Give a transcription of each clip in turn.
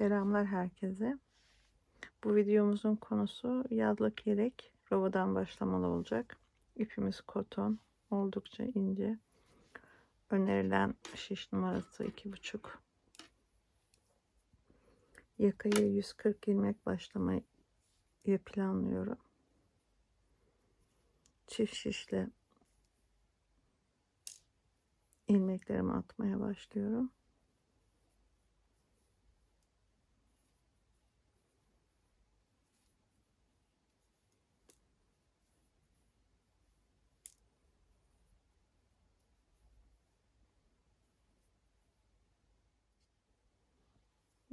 Selamlar herkese. Bu videomuzun konusu yazlık yelek rovadan başlamalı olacak. İpimiz koton. Oldukça ince. Önerilen şiş numarası 2,5. Yakayı 140 ilmek başlamayı planlıyorum. Çift şişle ilmeklerimi atmaya başlıyorum.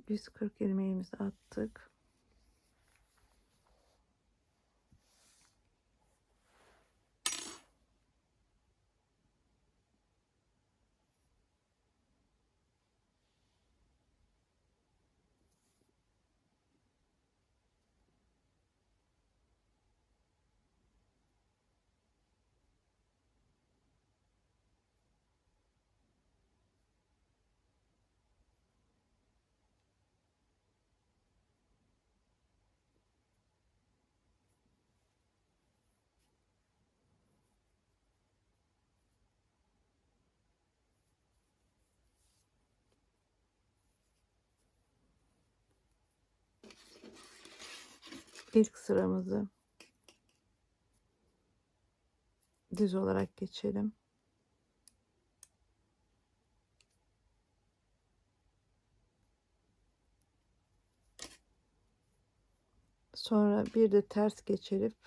Biz 40 ilmeğimizi attık. İlk sıramızı düz olarak geçelim. Sonra bir de ters geçirip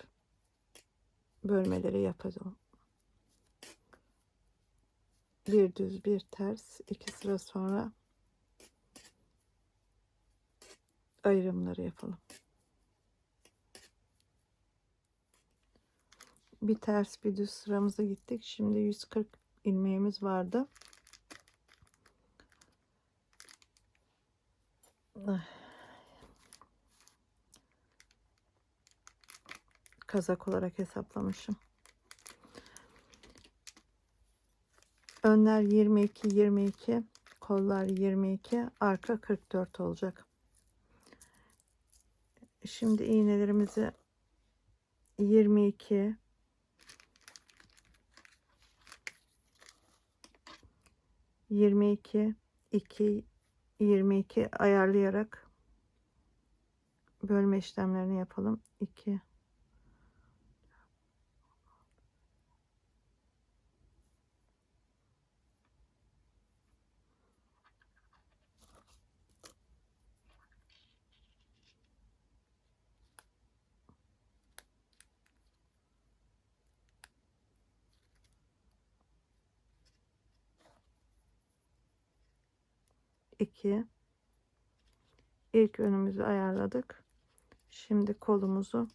bölmeleri yapacağım. Bir düz bir ters iki sıra sonra ayrımları yapalım. Bir ters bir düz sıramıza gittik. Şimdi 140 ilmeğimiz vardı. Kazak olarak hesaplamışım. Önler 22 22, kollar 22, arka 44 olacak. Şimdi iğnelerimizi 22 22 2 22 ayarlayarak bölme işlemlerini yapalım. 2 2 ilk önümüzü ayarladık. Şimdi kolumuzu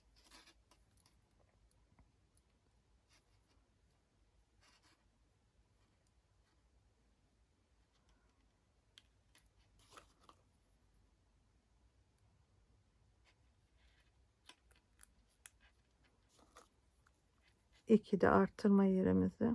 iki de arttırma yerimizi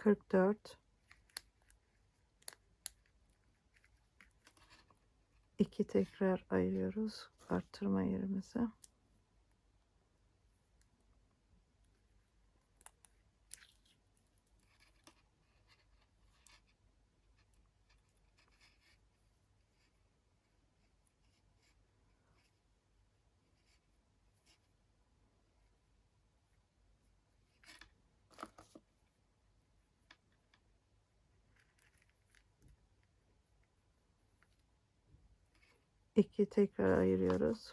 44 2 tekrar ayırıyoruz. Artırma yerimize 2 tekrar ayırıyoruz.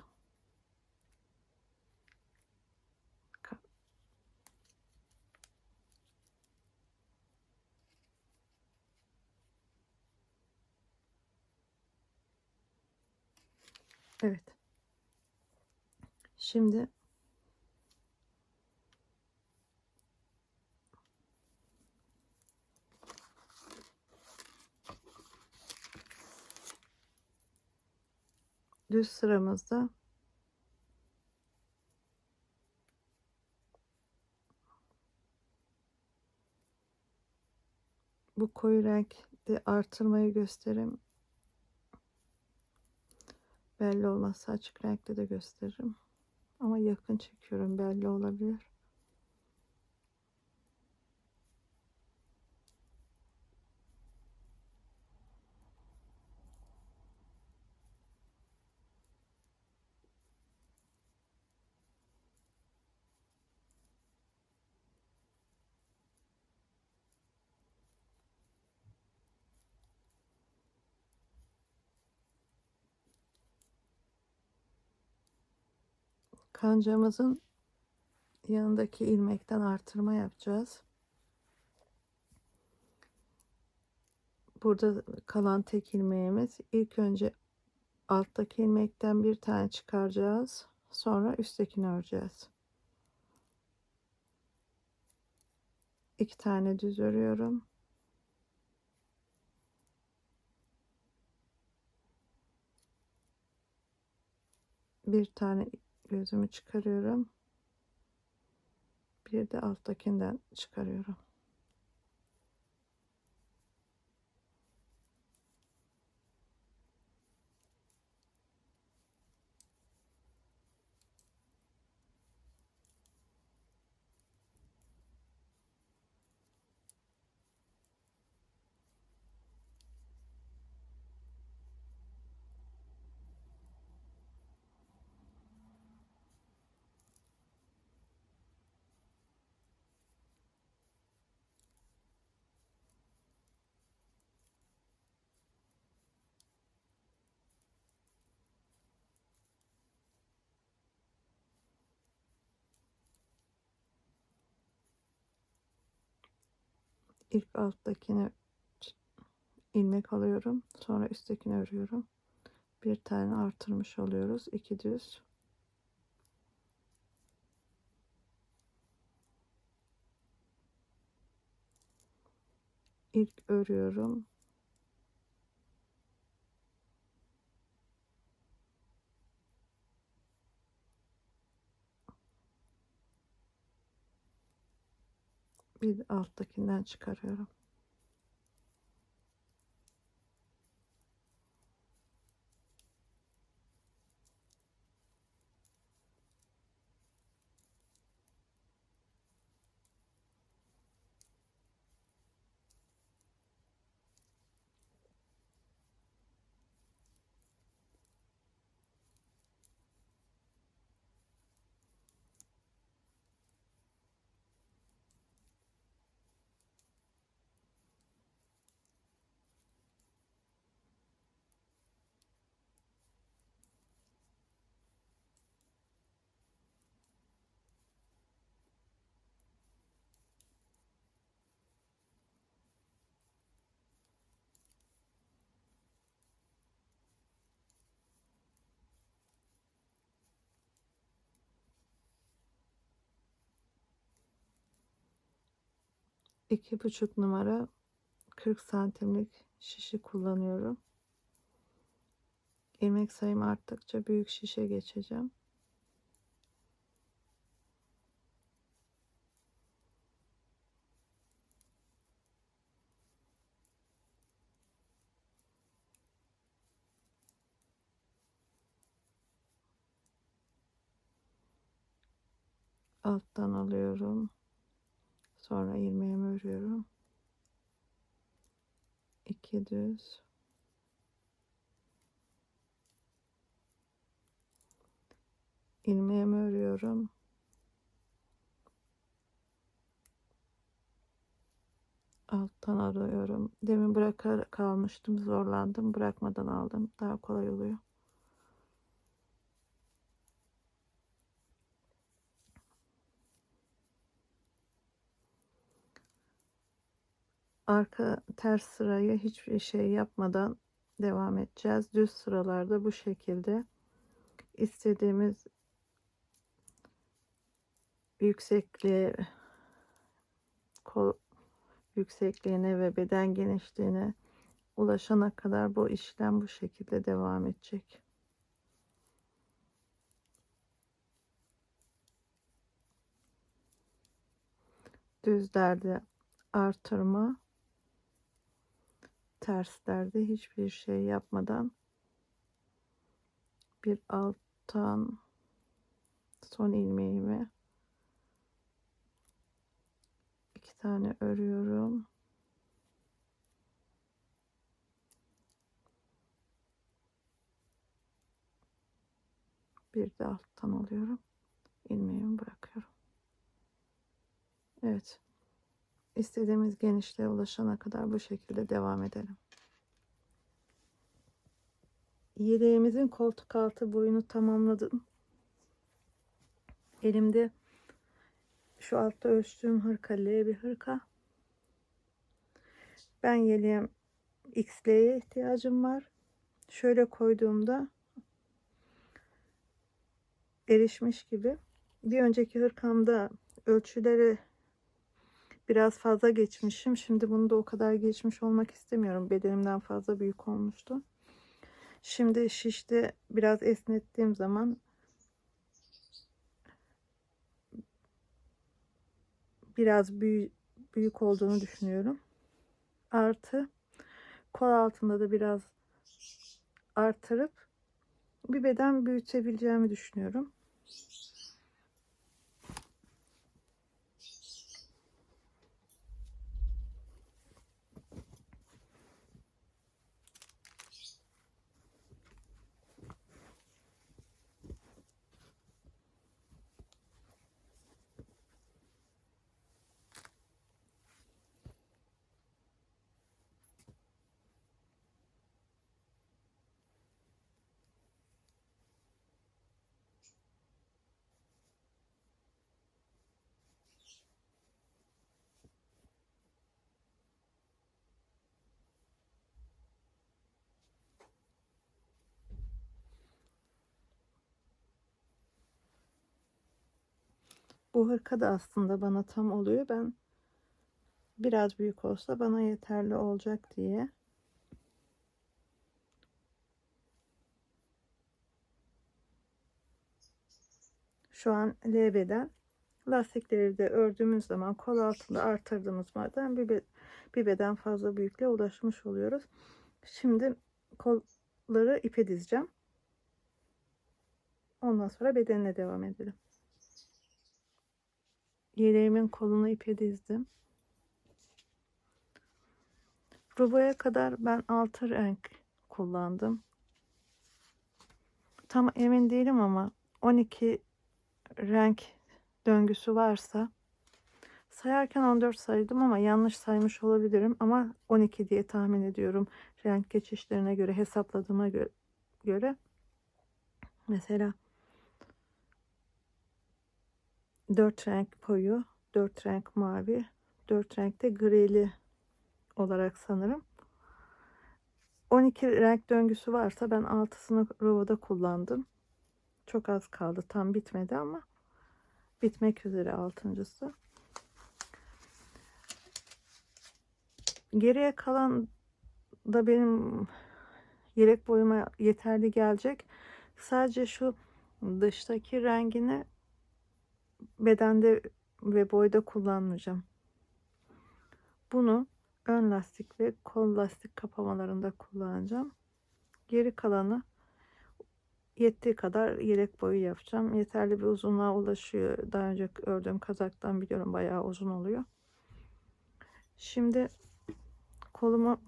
Evet. Şimdi düz sıramızda bu koyu renkte artırmayı göstereyim. Belli olmazsa açık renkte de gösteririm. Ama yakın çekiyorum belli olabilir. Kancamızın yanındaki ilmekten artırma yapacağız. Burada kalan tek ilmeğimiz ilk önce alttaki ilmekten bir tane çıkaracağız. Sonra üsttekini öreceğiz. İki tane düz örüyorum. Bir tane gözümü çıkarıyorum. Bir de alttakinden çıkarıyorum. İlk alttakini ilmek alıyorum. Sonra üsttekini örüyorum. Bir tane artırmış oluyoruz. iki düz. İlk örüyorum. Bir alttakinden çıkarıyorum. İki buçuk numara 40 santimlik şişi kullanıyorum. İlmek sayım arttıkça büyük şişe geçeceğim. Alttan alıyorum. Sonra ilmeğimi örüyorum. İki düz. ilmeğimi örüyorum. Alttan alıyorum. Demin bırakar kalmıştım. Zorlandım. Bırakmadan aldım. Daha kolay oluyor. Arka ters sırayı hiçbir şey yapmadan devam edeceğiz. Düz sıralarda bu şekilde istediğimiz yüksekliğe kol yüksekliğine ve beden genişliğine ulaşana kadar bu işlem bu şekilde devam edecek. Düzlerde artırma, terslerde hiçbir şey yapmadan bir alttan son ilmeğimi iki tane örüyorum. Bir de alttan alıyorum. ilmeğimi bırakıyorum. Evet. İstediğimiz genişliğe ulaşana kadar bu şekilde devam edelim. Yeleğimizin koltuk altı boyunu tamamladım. Elimde şu altta ölçtüğüm hırka L bir hırka. Ben yeleğim XL'ye ihtiyacım var. Şöyle koyduğumda erişmiş gibi. Bir önceki hırkamda ölçüleri biraz fazla geçmişim. Şimdi bunu da o kadar geçmiş olmak istemiyorum. Bedenimden fazla büyük olmuştu. Şimdi şişte biraz esnettiğim zaman biraz büyük, büyük olduğunu düşünüyorum. Artı kol altında da biraz artırıp bir beden büyütebileceğimi düşünüyorum. Bu hırka da aslında bana tam oluyor. Ben biraz büyük olsa bana yeterli olacak diye. Şu an L beden. Lastikleri de ördüğümüz zaman kol altında artırdığımız maden bir, bir beden fazla büyüklüğe ulaşmış oluyoruz. Şimdi kolları ipe dizeceğim. Ondan sonra bedenine devam edelim. Yeleğimin kolunu ipe dizdim. Ruboya kadar ben altı renk kullandım. Tam emin değilim ama 12 renk döngüsü varsa sayarken 14 saydım ama yanlış saymış olabilirim ama 12 diye tahmin ediyorum renk geçişlerine göre hesapladığıma göre mesela 4 renk koyu, 4 renk mavi, 4 renkte grili olarak sanırım. 12 renk döngüsü varsa ben 6'sını rovada kullandım. Çok az kaldı. Tam bitmedi ama bitmek üzere altıncısı. Geriye kalan da benim yelek boyuma yeterli gelecek. Sadece şu dıştaki rengini bedende ve boyda kullanmayacağım. Bunu ön lastik ve kol lastik kapamalarında kullanacağım. Geri kalanı yettiği kadar yelek boyu yapacağım. Yeterli bir uzunluğa ulaşıyor. Daha önce ördüğüm kazaktan biliyorum bayağı uzun oluyor. Şimdi kolumu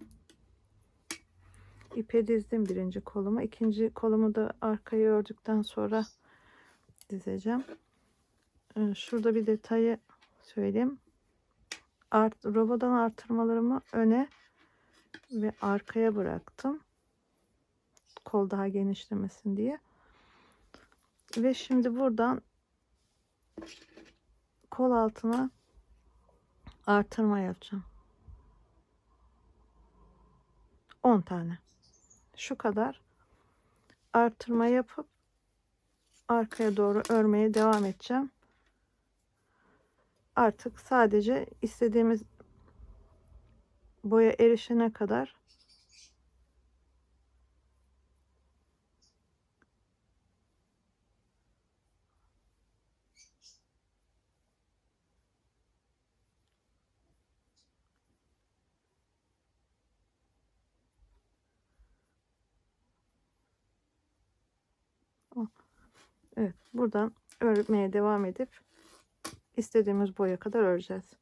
ipe dizdim birinci kolumu. ikinci kolumu da arkaya ördükten sonra dizeceğim. Ee, şurada bir detayı söyleyeyim. Art, robodan artırmalarımı öne ve arkaya bıraktım. Kol daha genişlemesin diye. Ve şimdi buradan kol altına artırma yapacağım. 10 tane. Şu kadar artırma yapıp arkaya doğru örmeye devam edeceğim. Artık sadece istediğimiz boya erişene kadar Evet, buradan örmeye devam edip istediğimiz boya kadar öreceğiz.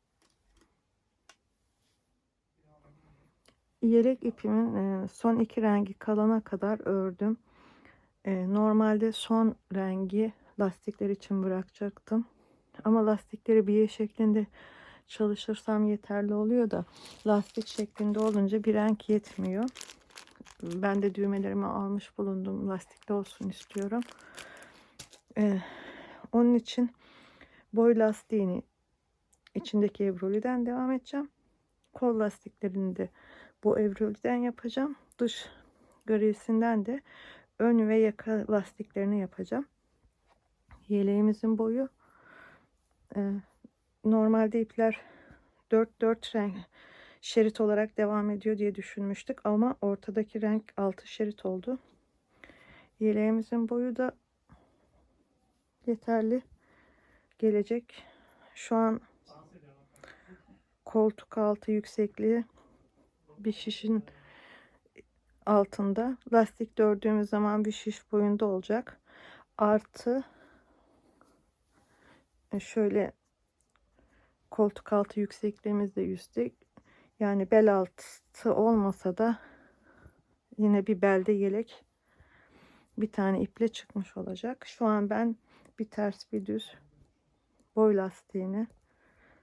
Yelek ipimin e, son iki rengi kalana kadar ördüm. E, Normalde son rengi lastikler için bırakacaktım. Ama lastikleri bir şeklinde çalışırsam yeterli oluyor da lastik şeklinde olunca bir renk yetmiyor. Ben de düğmelerimi almış bulundum. Lastikli olsun istiyorum. Ee, onun için boy lastiğini içindeki evroliden devam edeceğim. Kol lastiklerini de bu evroliden yapacağım. Dış grisinden de ön ve yaka lastiklerini yapacağım. Yeleğimizin boyu e, normalde ipler 4-4 renk şerit olarak devam ediyor diye düşünmüştük ama ortadaki renk 6 şerit oldu. Yeleğimizin boyu da yeterli gelecek. Şu an koltuk altı yüksekliği bir şişin altında. Lastik dördüğümüz zaman bir şiş boyunda olacak. Artı e, şöyle koltuk altı yüksekliğimiz de yüksek. Yani bel altı olmasa da yine bir belde yelek bir tane iple çıkmış olacak. Şu an ben bir ters bir düz boy lastiğini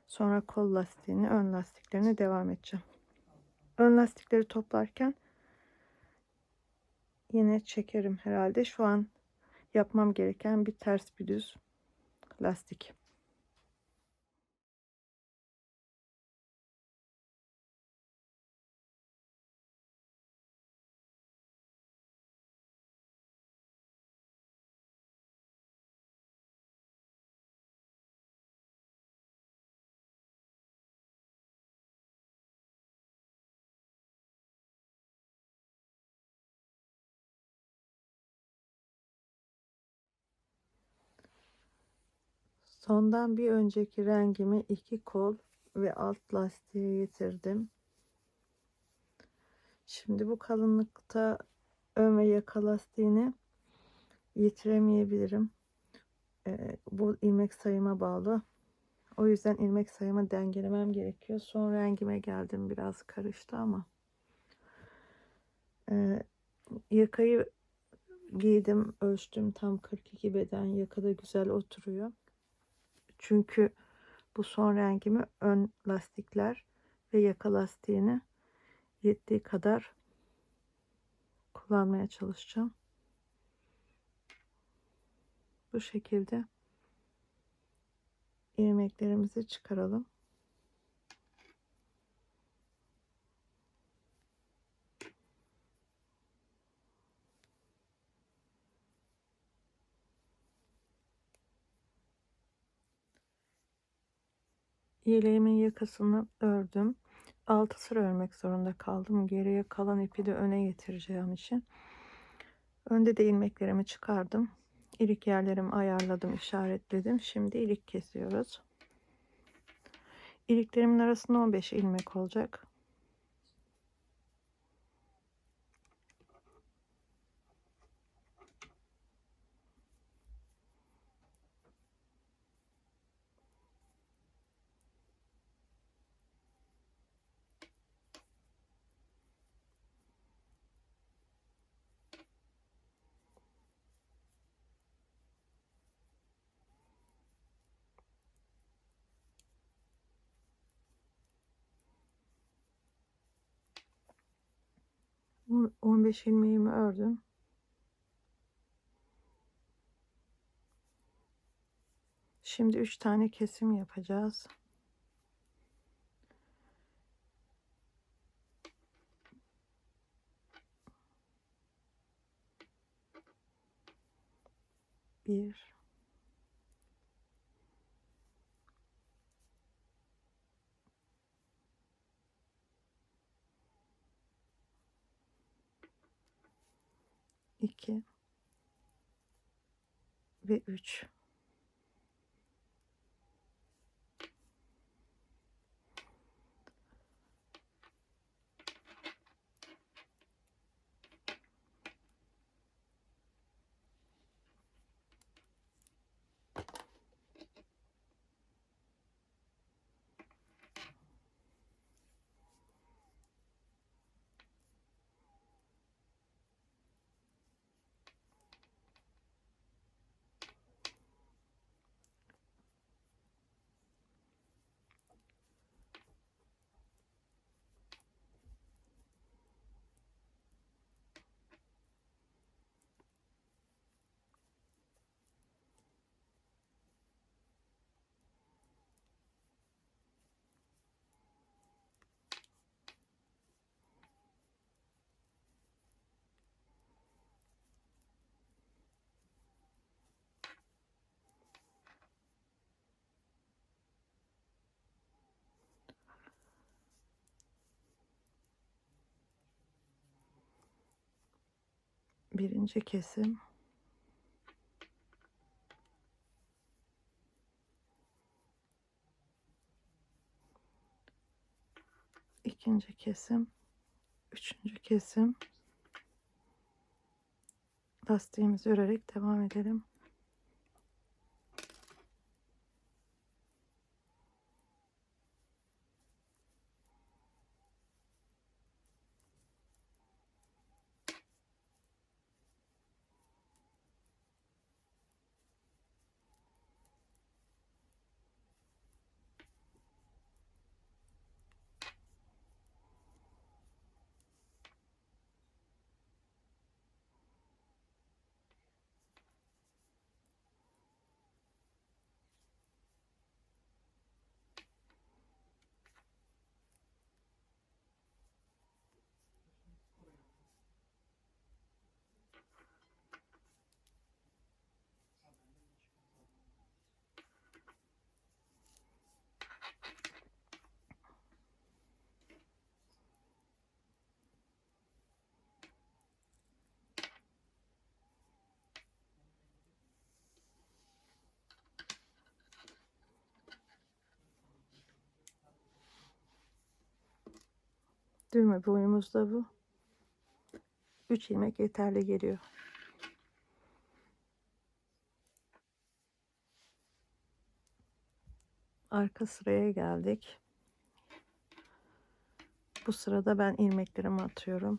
sonra kol lastiğini ön lastiklerini devam edeceğim. Ön lastikleri toplarken yine çekerim herhalde. Şu an yapmam gereken bir ters bir düz lastik. Sondan bir önceki rengimi iki kol ve alt lastiğe getirdim. Şimdi bu kalınlıkta ön ve yaka lastiğini yitiremeyebilirim. Ee, bu ilmek sayıma bağlı. O yüzden ilmek sayımı dengelemem gerekiyor. Son rengime geldim. Biraz karıştı ama. Ee, yakayı giydim. Ölçtüm. Tam 42 beden. Yakada güzel oturuyor. Çünkü bu son rengimi ön lastikler ve yaka lastiğini yettiği kadar kullanmaya çalışacağım. Bu şekilde ilmeklerimizi çıkaralım. Yeleğimin yakasını ördüm. 6 sıra örmek zorunda kaldım. Geriye kalan ipi de öne getireceğim için. Önde de ilmeklerimi çıkardım. İlik yerlerimi ayarladım, işaretledim. Şimdi ilik kesiyoruz. İliklerimin arasında 15 ilmek olacak. 15 ilmeğimi ördüm. Şimdi 3 tane kesim yapacağız. Bir Bir. İki. Ve üç. Birinci kesim. ikinci kesim. Üçüncü kesim. Lastiğimizi örerek devam edelim. Düğme boyumuz da bu. 3 ilmek yeterli geliyor. Arka sıraya geldik. Bu sırada ben ilmeklerimi atıyorum.